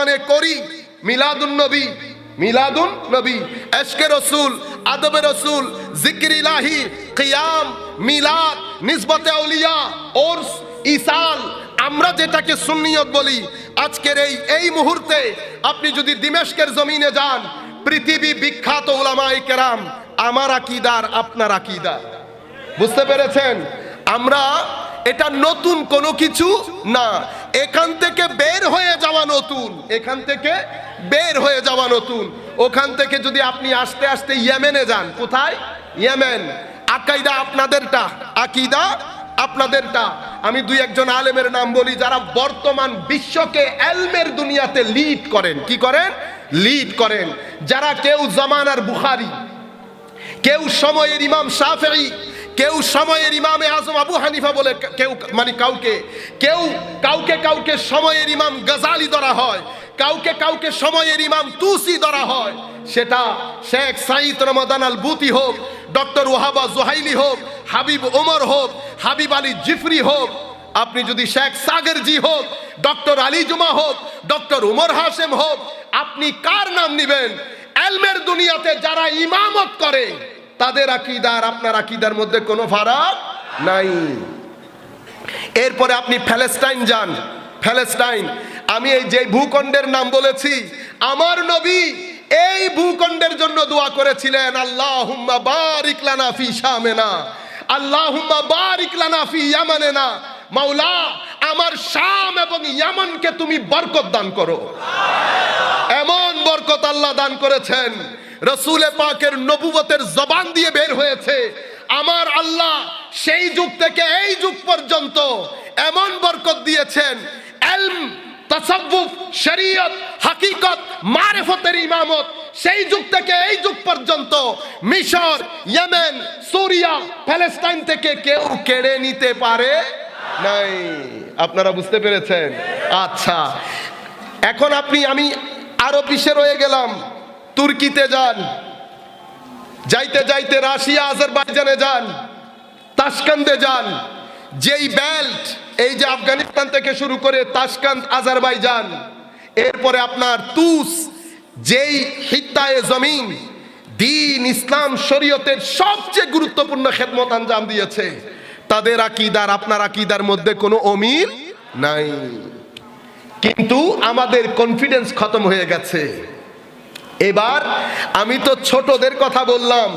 বর্তমানে করি, মিলাদুন নবী মিলাদুন নবী, এশকে রসুল, আদবে রসুল, জিকির ইলাহি, কিয়াম, মিলাদ, নিসবতে আউলিয়া, ওরস ইসাল আমরা যেটাকে সুন্নিয়ত বলি, আজকের এই এই মুহূর্তে আপনি যদি দিমেশকের জমিনে যান, পৃথিবী বিখ্যাত ওলামাই কেরাম, আমার আকিদার আপনার আকিদার বুঝতে পেরেছেন? আমরা এটা নতুন কোনো কিছু না। এখান থেকে বের হয়ে যাওয়া নতুন। এখান থেকে বের হয়ে যাওয়া নতুন। ওখান থেকে যদি আপনি আস্তে আস্তে ইয়েমেনে যান, কোথায়? ইয়েমেন। আকাইদা আপনাদেরটা, আকিদা আপনাদেরটা। আমি দুই একজন আলেমের নাম বলি যারা বর্তমান বিশ্বকে এলমের দুনিয়াতে লিড করেন। কি করেন? লিড করেন। যারা কেউ জামানার বুখারি, কেউ সময়ের ইমাম শাফেই কেউ সময়ের ইমামে আজম আবু হানিফা বলে কেউ মানে কাউকে, কেউ কাউকে কাউকে সময়ের ইমাম গজালি ধরা হয়, কাউকে কাউকে সময়ের ইমাম তুসি ধরা হয়, সেটা শেখ সাইদ রমাদান আল বুতি হোক, ডক্টর ওহাবা জোহাইলি হোক, হাবিব ওমর হোক, হাবিব আলী জিফরি হোক, আপনি যদি শেখ সাগরজি হোক, ডক্টর আলী জুমা হোক, ডক্টর উমর হাসেম হোক, আপনি কার নাম নিবেন? এলমের দুনিয়াতে যারা ইমামত করে তাদের আকিদার আপনার আকিদার মধ্যে কোনো ফারাক নাই। এরপরে আপনি প্যালেস্টাইন যান। প্যালেস্টাইন আমি এই যে ভূখণ্ডের নাম বলেছি, আমার নবী এই ভূখণ্ডের জন্য দোয়া করেছিলেন আল্লাহ বারিক লানা ফি শামেনা আল্লাহ বারিক লানা ফি ইয়ামানেনা, মাওলা, আমার শাম এবং ইয়ামানকে তুমি বরকত দান করো। এমন বরকত আল্লাহ দান করেছেন রসুলে পাকের নবুবতের জবান দিয়ে বের হয়েছে। আমার আল্লাহ সেই যুগ থেকে এই যুগ পর্যন্ত এমন বরকত দিয়েছেন। এলম, তাসাব্বুফ হাকিকত, মারেফতের ইমামত, সেই যুগ থেকে এই যুগ পর্যন্ত মিশর থেকে কেউ কেড়ে নিতে পারে নাই। আপনারা বুঝতে পেরেছেন? আচ্ছা। এখন আপনি, আমি আরও পিছে রয়ে গেলাম। তুর্কিতে যান। যাইতে যাইতে রাশিয়া, আজারবাইজানে যান। তাসকান্দে যান। যেই বেল্ট এই যে আফগানিস্তান থেকে শুরু করে তাসকান্ত আজারবাইজান, এরপরে আপনার তুস, যেই হিত্তায়ে জমিন, দিন ইসলাম শরীয়তের সবচেয়ে গুরুত্বপূর্ণ খেদমত আঞ্জাম দিয়েছে। তাদের আকিদার, আপনার আকিদার মধ্যে কোনো অমিল নাই। কিন্তু আমাদের কনফিডেন্স খতম হয়ে গেছে। এবার আমি তো ছোটদের কথা বললাম।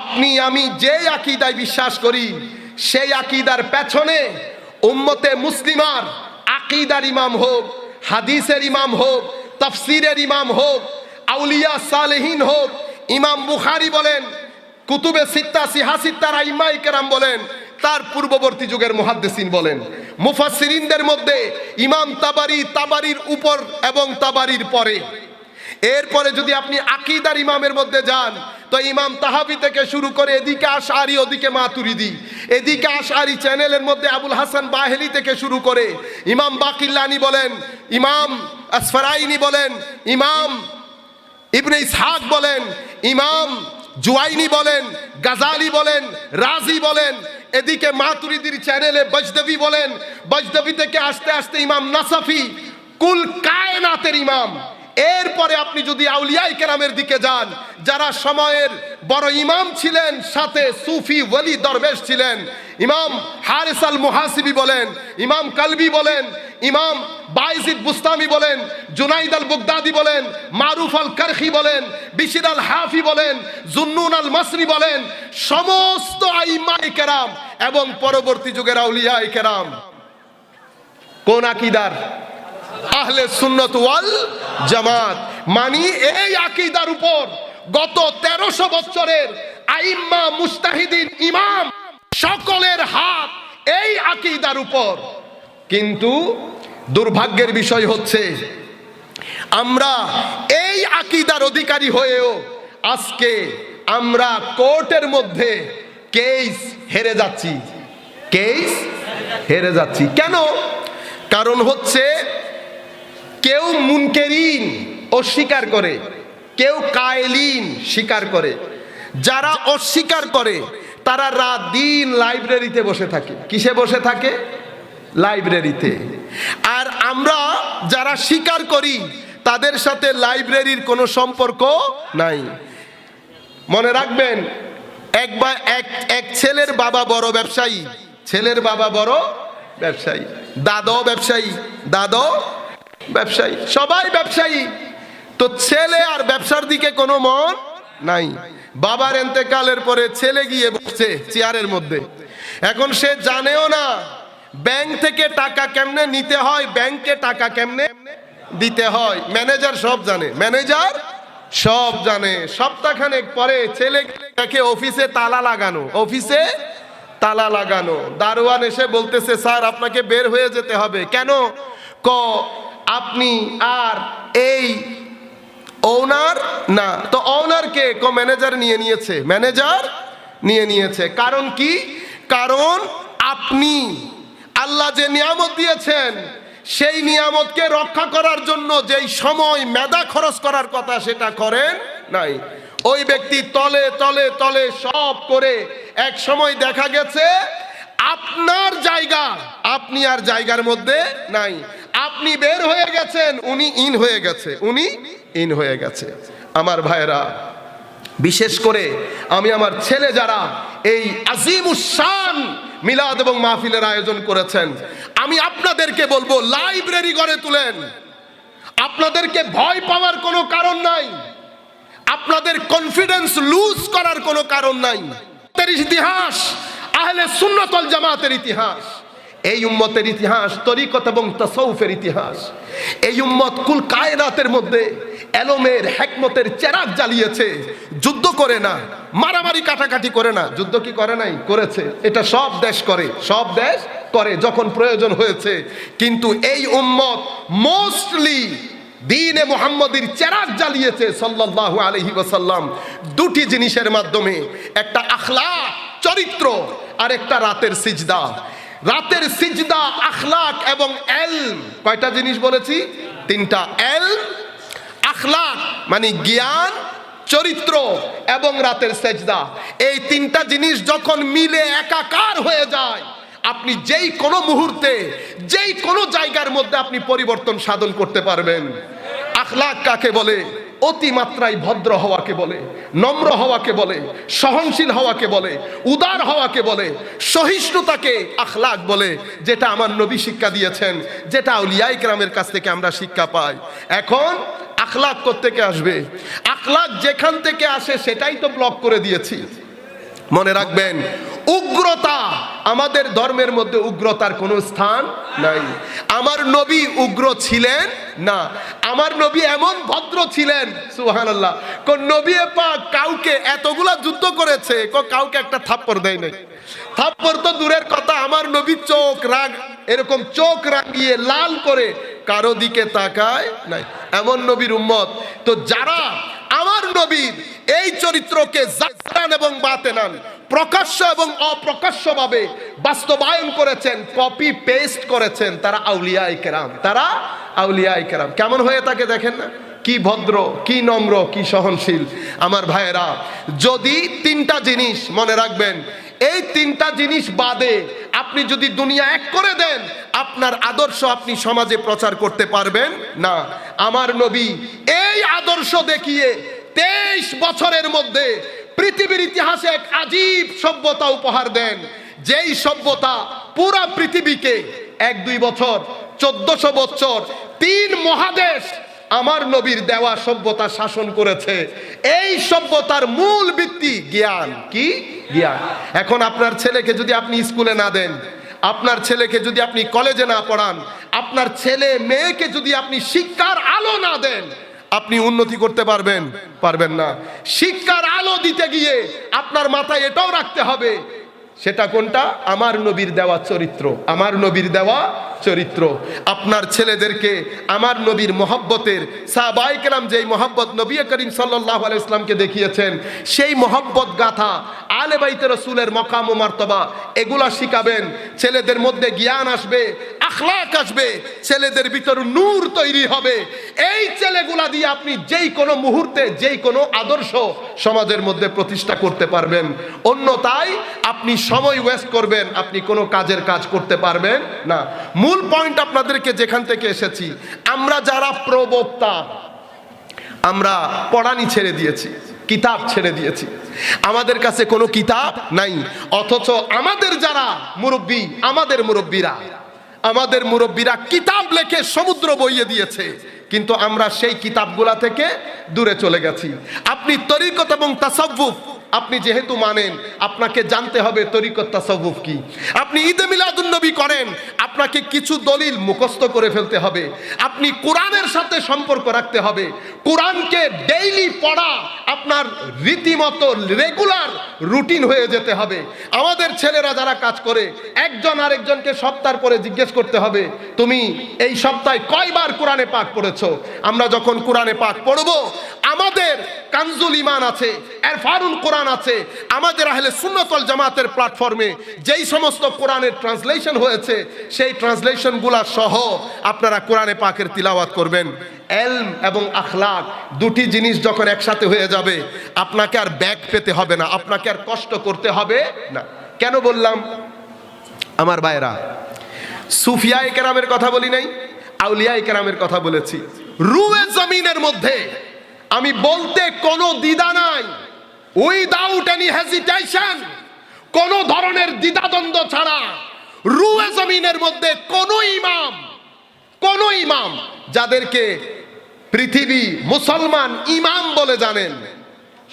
আপনি, আমি যে আকিদায় বিশ্বাস করি, সেই আকিদার পেছনে উম্মতে মুসলিমার আকিদার ইমাম হোক, হাদিসের ইমাম হোক, তফসিরের ইমাম হোক, আউলিয়া সালেহীন হোক, ইমাম বুখারি বলেন, কুতুবে সিত্তা, সিহা সিত্তার আইমাই কেরাম বলেন, তার পূর্ববর্তী যুগের মুহাদ্দিসিন বলেন। মুফাসসিরিনদের মধ্যে ইমাম তাবারি, তাবারির উপর এবং তাবারির পরে। এরপরে যদি আপনি আকিদার ইমামের মধ্যে যান, তো ইমাম তাহাবি থেকে শুরু করে এদিকে আশারি ওদিকে মাতুরিদি। এদিকে আশারি চ্যানেলের মধ্যে আবুল হাসান বাহেলি থেকে শুরু করে ইমাম বাকিল্লানি বলেন, ইমাম আসফারাইনি বলেন, ইমাম ইবনে ইসহাক বলেন, ইমাম জুয়াইনি বলেন, গাজালি বলেন, রাজি বলেন। এদিকে মাতুরিদির চ্যানেলে বজদবি বলেন বজদবি থেকে আস্তে আস্তে ইমাম নাসাফি, কুল কায়নাতের ইমাম। এরপরে আপনি যদি আউলিয়াই কেরামের দিকে যান, যারা সময়ের বড় ইমাম ছিলেন, সাথে সুফি ওলি দরবেশ ছিলেন, ইমাম হারিস আল মুহাসিবি বলেন, ইমাম কালবি বলেন, ইমাম বাইজিদ বুস্তামি বলেন, জুনাইদ আল বুগদাদি বলেন, মারুফ আল কারখি বলেন, বিশির আল হাফি বলেন, জুন্নুন আল মাসরি বলেন, সমস্ত আইমাই কেরাম এবং পরবর্তী যুগের আউলিয়াই কেরাম। কোন আকিদার? আহলে সুন্নত ওয়াল জামাত। মানি এই আকিদার উপর গত তেরোশো বছরের আইম্মা মুস্তাহিদিন ইমাম সকলের হাত এই আকিদার উপর। কিন্তু দুর্ভাগ্যের বিষয় হচ্ছে, আমরা এই আকিদার অধিকারী হয়েও আজকে আমরা কোর্টের মধ্যে কেস হেরে যাচ্ছি। কেস হেরে যাচ্ছি। কেন? কারণ হচ্ছে কেউ মুনকেরিন অস্বীকার করে, কেউ কায়লিন স্বীকার করে। যারা অস্বীকার করে, তারা রাত দিন লাইব্রেরিতে বসে থাকে। কিসে বসে থাকে? লাইব্রেরিতে। আর আমরা যারা স্বীকার করি, তাদের সাথে লাইব্রেরির কোনো সম্পর্ক নাই। মনে রাখবেন, এক বা এক এক ছেলের বাবা বড় ব্যবসায়ী, ছেলের বাবা বড় ব্যবসায়ী দাদো ব্যবসায়ী দাদো ব্যবসায়ী। সবাই ব্যবসায়ী। তো ছেলে আর ব্যবসার দিকে কোনো মন নাই। বাবার এন্তেকালের পরে ছেলে গিয়ে বসছে চেয়ারের মধ্যে। এখন সে জানেও না, ব্যাংক থেকে টাকা কেমনে নিতে হয়, ব্যাংকে টাকা কেমনে দিতে হয়। ম্যানেজার সব জানে। ম্যানেজার সব জানে। সপ্তাহখানেক পরে ছেলে দেখে অফিসে তালা লাগানো। অফিসে তালা লাগানো। দারোয়ান এসে বলতেছে, স্যার, আপনাকে বের হয়ে যেতে হবে। কেন? ক আপনি আর এই ওনার না। তো ওনার কে কো ম্যানেজার নিয়ে নিয়েছে? ম্যানেজার নিয়ে নিয়েছে। কারণ কি? কারণ আপনি আল্লাহ যে নিয়ামত দিয়েছেন, সেই নিয়ামতকে রক্ষা করার জন্য যেই সময় মেধা খরচ করার কথা সেটা করেন নাই। ওই ব্যক্তি তলে তলে তলে সব করে এক সময় দেখা গেছে, আপনার জায়গা, আপনি আর জায়গার মধ্যে নাই। আপনি বের হয়ে গেছেন, উনি ইন হয়ে গেছে, উনি ইন হয়ে গেছে। আমার ভাইরা বিশেষ করে আমি আমার ছেলে যারা এই আজিম উসান মিলাদ এবং মাহফিলের আয়োজন করেছেন, আমি আপনাদেরকে বলব, লাইব্রেরি গড়ে তুলেন। আপনাদেরকে ভয় পাওয়ার কোনো কারণ নাই। আপনাদের কনফিডেন্স লুজ করার কোনো কারণ নাই। ইতিহাস, আহলে সুন্নতল জামাতের ইতিহাস। এই উম্মতের ইতিহাস, তরিকত এবং তসৌফের ইতিহাস। এই উম্মত কুল কায়নাতের মধ্যে এলমের হেকমতের চেরাগ জ্বালিয়েছে, যুদ্ধ করে না, মারামারি কাটাকাটি করে না। যুদ্ধ কি করে নাই? করেছে। এটা সব দেশ করে, সব দেশ করে যখন প্রয়োজন হয়েছে। কিন্তু এই উম্মত মোস্টলি দিনে মোহাম্মদের চেরাগ জ্বালিয়েছে সাল্লাল্লাহু আলাইহি ওয়াসাল্লাম। দুটি জিনিসের মাধ্যমে, একটা আখলা চরিত্র আর একটা রাতের সিজদা। রাতের সিজদা, আখলাক এবং এল কয়টা জিনিস বলেছি? তিনটা। এল আখলাক মানে জ্ঞান, চরিত্র এবং রাতের সেজদা। এই তিনটা জিনিস যখন মিলে একাকার হয়ে যায়, আপনি যেই কোনো মুহূর্তে, যেই কোনো জায়গার মধ্যে আপনি পরিবর্তন সাধন করতে পারবেন। আখলাক কাকে বলে? অতিমাত্রায় ভদ্র হওয়াকে বলে, নম্র হওয়াকে বলে, সহনশীল হওয়াকে বলে, উদার হওয়াকে বলে, সহিষ্ণুতাকে আখলাক বলে, যেটা আমার নবী শিক্ষা দিয়েছেন, যেটা আউলিয়াই গ্রামের কাছ থেকে আমরা শিক্ষা পাই। এখন আখলাক থেকে আসবে? আখলাক যেখান থেকে আসে সেটাই তো ব্লক করে দিয়েছি। মনে রাখবেন, উগ্রতা আমাদের ধর্মের মধ্যে উগ্রতার কোনো স্থান নাই। আমার নবী উগ্র ছিলেন না। আমার নবী এমন ভদ্র ছিলেন, সুবহানাল্লাহ। কোন নবী পাক কাউকে এতগুলা যুদ্ধ করেছে কাউকে একটা থাপ্পড় দেয় নাই। থাপ্পড় তো দূরের কথা, আমার নবী চোখ রাগ, এরকম চোখ রাগিয়ে লাল করে কারও দিকে তাকায় নাই। এমন নবীর উম্মত। তো যারা নবীর এই চরিত্রকে জাহরান এবং বাতেনান, প্রকাশ্য এবং অপ্রকাশ্যভাবে বাস্তবায়ন করেছেন কপি পেস্ট করেছেন তারা আউলিয়া কেরাম, তারা আউলিয়া কেরাম। কেমন হয়ে থাকে দেখেন না? কি ভদ্র, কি নম্র, কি সহনশীল। আমার ভাইয়েরা, যদি তিনটা জিনিস মনে রাখবেন, এই তিনটা জিনিস বাদে আপনি যদি দুনিয়া এক করে দেন, আপনার আদর্শ আপনি সমাজে প্রচার করতে পারবেন না। আমার নবী এই আদর্শ দেখিয়ে তেইশ বছরের মধ্যে পৃথিবীর ইতিহাসে এক আজীব সভ্যতা উপহার দেন। যেই সভ্যতা পুরা পৃথিবীকে এক দুই বছর, চোদ্দশো বছর, তিন মহাদেশ আমার নবীর দেওয়া সভ্যতা শাসন করেছে। এই সভ্যতার মূল ভিত্তি জ্ঞান। কি? জ্ঞান। এখন আপনার ছেলেকে যদি আপনি স্কুলে না দেন, আপনার ছেলেকে যদি আপনি কলেজে না পড়ান, আপনার ছেলে, মেয়েকে যদি আপনি শিক্ষার আলো না দেন আপনি উন্নতি করতে পারবেন পারবেন না। শিক্ষার আলো দিতে গিয়ে আপনার মাথায় এটাও রাখতে হবে, সেটা কোনটা? আমার নবীর দেওয়া চরিত্র, আমার নবীর দেওয়া চরিত্র। আপনার ছেলেদেরকে আমার নবীর মহব্বতের সাহবাইকেরাম যেই মহব্বত নবী করিম সাল্লাহ ইসলামকে দেখিয়েছেন, সেই মহব্বত গাথা আলে বাইতে রসুলের মকাম ও মার্তবা, এগুলা শিখাবেন। ছেলেদের মধ্যে জ্ঞান আসবে, আখলাক আসবে, ছেলেদের ভিতর নূর তৈরি হবে। এই ছেলেগুলা দিয়ে আপনি যেই কোনো মুহূর্তে, যেই কোনো আদর্শ সমাজের মধ্যে প্রতিষ্ঠা করতে পারবেন। অন্যথায় আপনি সময় ওয়েস্ট করবেন, আপনি কোনো কাজের কাজ করতে পারবেন না। মূল পয়েন্ট আপনাদেরকে যেখান থেকে এসেছি, আমরা যারা প্রবক্তা, আমরা পড়ানি ছেড়ে দিয়েছি। কিতাব ছেড়ে দিয়েছি। আমাদের কাছে কোনো কিতাব নাই, অথচ আমাদের যারা মুরব্বী, আমাদের মুরব্বীরা আমাদের মুরব্বীরা কিতাব লেখে সমুদ্র বইয়ে দিয়েছে, কিন্তু আমরা সেই কিতাবগুলা থেকে দূরে চলে গেছি। আপনি তরিকত এবং তাসাব্বুফ আপনি যেহেতু মানেন, আপনাকে জানতে হবে তরিকত তাসাউফ কি। আপনি ঈদে মিলাদুন্নবী করেন, আপনাকে কিছু দলিল মুখস্থ করে ফেলতে হবে। আপনি কোরআনের সাথে সম্পর্ক রাখতে হবে। কোরআনকে ডেইলি পড়া আপনার রীতিমতো রেগুলার রুটিন হয়ে যেতে হবে। আমাদের ছেলেরা যারা কাজ করে, একজন আরেকজনকে সপ্তাহ পরে জিজ্ঞেস করতে হবে, তুমি এই সপ্তাহে কয়বার কোরআনে পাক পড়েছো? আমরা যখন কোরআনে পাক পড়ব আমাদের কানজুল ইমান আছে এরফারুল কোরআন আছে, আমাদের আহলে সুন্নতল জামাতের প্ল্যাটফর্মে যেই সমস্ত কোরআনের ট্রান্সলেশন হয়েছে, সেই ট্রান্সলেশনগুলা সহ আপনারা কোরআনে পাকের তিলাওয়াত করবেন। এলম এবং আখলাক দুটি জিনিস যখন একসাথে হয়ে যাবে, আপনাকে আর ব্যাগ পেতে হবে না, আপনাকে আর কষ্ট করতে হবে না। কেন বললাম? আমার ভাইরা সুফিয়া কেরামের কথা বলি নাই আউলিয়া কেরামের কথা বলেছি। রুয়ে জমিনের মধ্যে আমি বলতে কোনো দ্বিধা নাই। উইদাউট এনি হেজিটেশন কোন ধরনের দ্বিধাদ্বন্দ্ব ছাড়া রুয়ে জমিনের মধ্যে কোন ইমাম কোন ইমাম যাদেরকে পৃথিবী মুসলমান ইমাম বলে জানেন,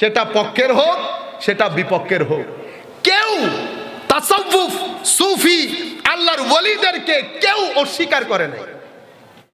সেটা পক্ষের হোক, সেটা বিপক্ষের হোক। কেউ তাসাউফ, সুফি, আল্লাহর ওলিদেরকে কেউ অস্বীকার করে নাই।